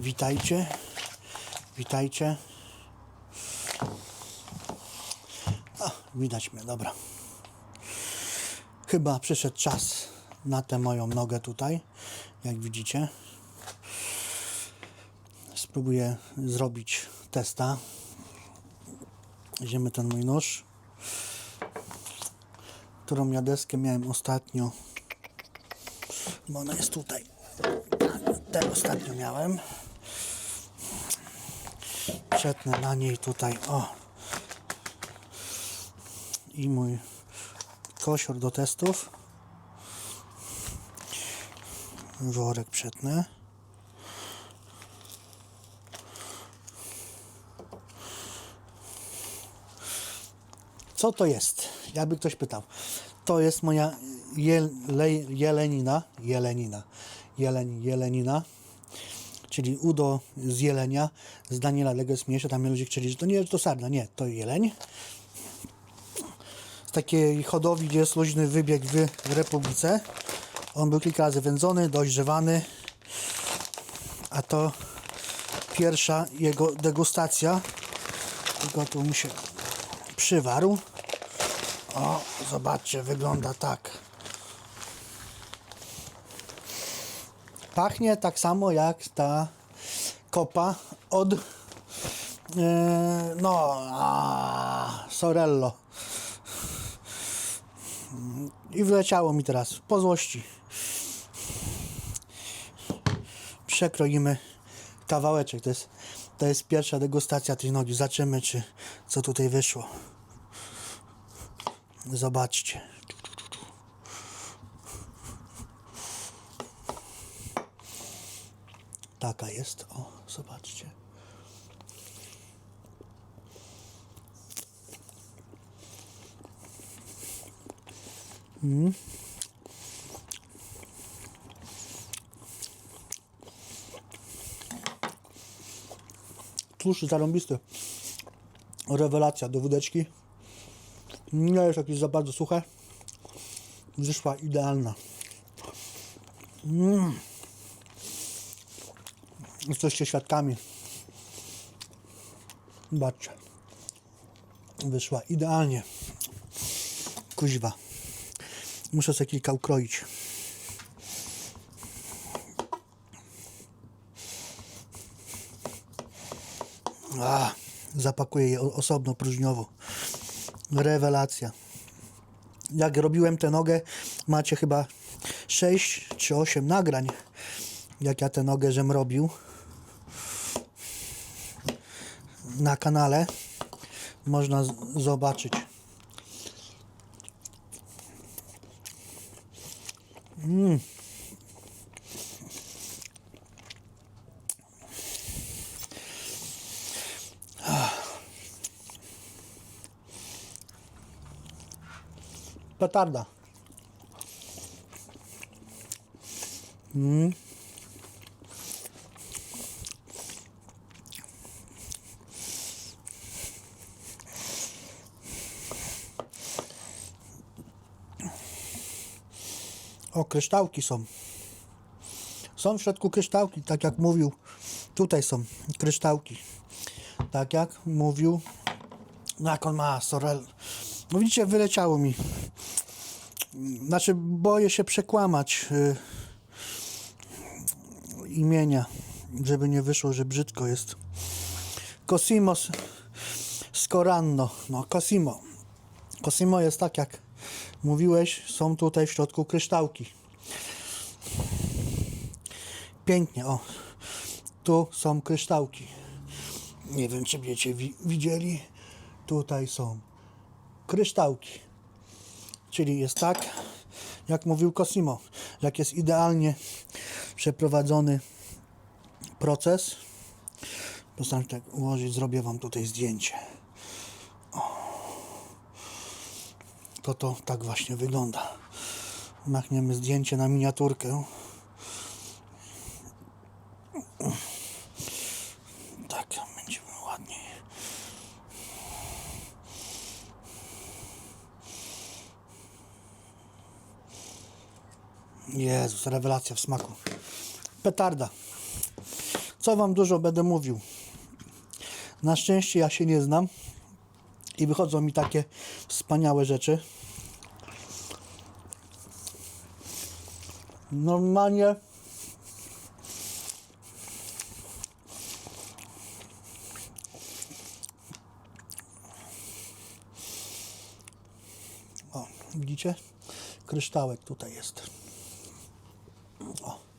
Witajcie. Witajcie. A, widać mnie, dobra. Chyba przyszedł czas na tę moją nogę tutaj, jak widzicie. Spróbuję zrobić testa. Weźmiemy ten mój nóż, którą ja deskę miałem ostatnio, bo ona jest tutaj. Tę ostatnio miałem. Przetnę na niej tutaj, o. I mój kosior do testów. Worek przetnę. Co to jest? Jakby ktoś pytał. To jest moja jele, jelenina, jelenina, jeleń, jelenina, czyli udo z jelenia, z Daniela Legesmiesia. Tam ludzie chcieli, że to nie to sarna, nie, to jeleń. Z takiej hodowli, gdzie jest luźny wybieg w Republice. On był kilka razy wędzony, dojrzewany, a to pierwsza jego degustacja. Tylko tu mu się przywarł. O, zobaczcie, wygląda tak. Pachnie tak samo jak ta kopa od e, no a, Sorello. I wleciało mi teraz po złości. Przekroimy kawałeczek. To jest, to jest pierwsza degustacja tej nogi. Zobaczymy, czy co tutaj wyszło. Zobaczcie. Taka jest. O, zobaczcie. Tłuszcz zarąbisty. Rewelacja do wódeczki. Nie jest jakieś za bardzo suche. Wyszła idealna. Mm. Jesteście świadkami. Zobaczcie. Wyszła idealnie. Kuźwa. Muszę sobie kilka ukroić. A, zapakuję je osobno, próżniowo. Rewelacja. Jak robiłem tę nogę, macie chyba 6 czy 8 nagrań, jak ja tę nogę żem robił na kanale. Można zobaczyć. Petarda. Mm. O, kryształki są. Są w środku kryształki, tak jak mówił. Tutaj są kryształki. Tak jak mówił. No jak on ma, Sorel. No widzicie, wyleciało mi. Znaczy, boję się przekłamać y, imienia, żeby nie wyszło, że brzydko jest. Cosimo Scoranno. No, Cosimo. Cosimo jest tak, jak mówiłeś, są tutaj w środku kryształki. Pięknie, o. Tu są kryształki. Nie wiem, czy będziecie wi- widzieli. Tutaj są kryształki. Czyli jest tak, jak mówił Cosimo, jak jest idealnie przeprowadzony proces. Postaram się tak ułożyć, zrobię Wam tutaj zdjęcie. O. To to tak właśnie wygląda. Machniemy zdjęcie na miniaturkę. Tak, będzie ładniej. Jezus, rewelacja w smaku. Petarda. Co wam dużo będę mówił? Na szczęście ja się nie znam i wychodzą mi takie wspaniałe rzeczy. Normalnie O, widzicie? Kryształek tutaj jest. O.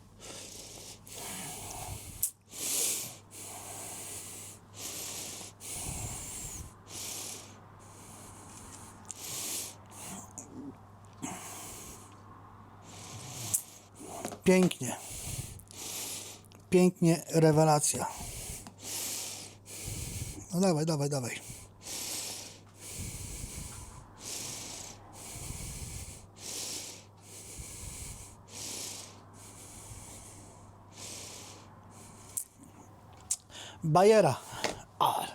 Pięknie. Pięknie, rewelacja. No dawaj, dawaj, dawaj. Bajera. A.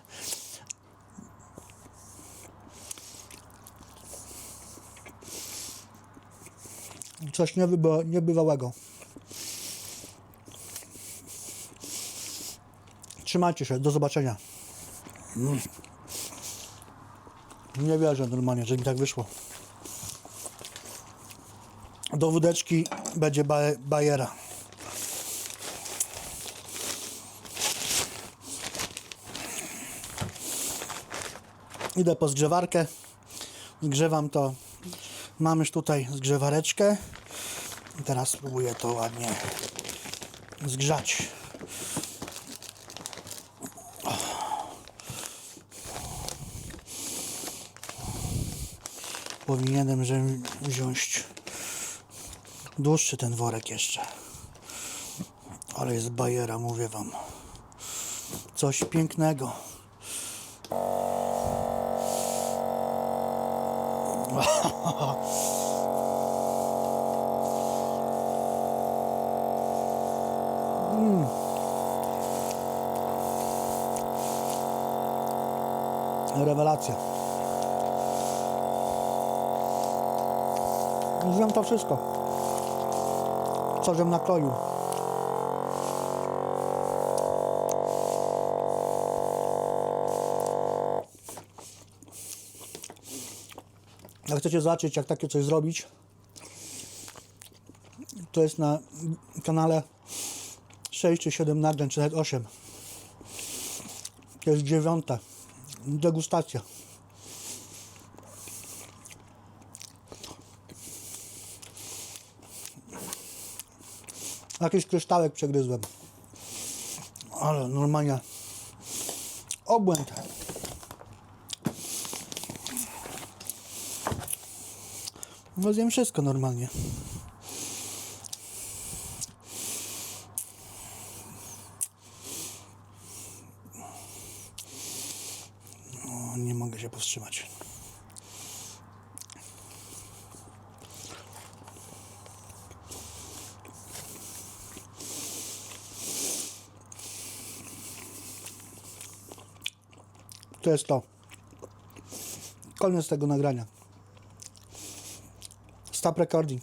Coś niebywa, niebywałego. Trzymajcie się, do zobaczenia. Nie wierzę normalnie, że mi tak wyszło. Do wódeczki będzie baje- bajera. Idę po zgrzewarkę. Zgrzewam to. Mam już tutaj zgrzewareczkę. Teraz spróbuję to ładnie zgrzać. Powinienem wziąć dłuższy ten worek jeszcze. Ale jest bajera, mówię wam. Coś pięknego. Rewelacja. Zjem to wszystko. Co żem nakroił. Jak chcecie zobaczyć, jak takie coś zrobić, to jest na kanale 6 czy 7 nagrań, czy nawet 8. To jest dziewiąta. Degustacja. Jakiś kryształek przegryzłem. Ale normalnie. Obłęd. No zjem wszystko normalnie. O, nie mogę się powstrzymać. To jest to. Koniec tego nagrania. Stop recording.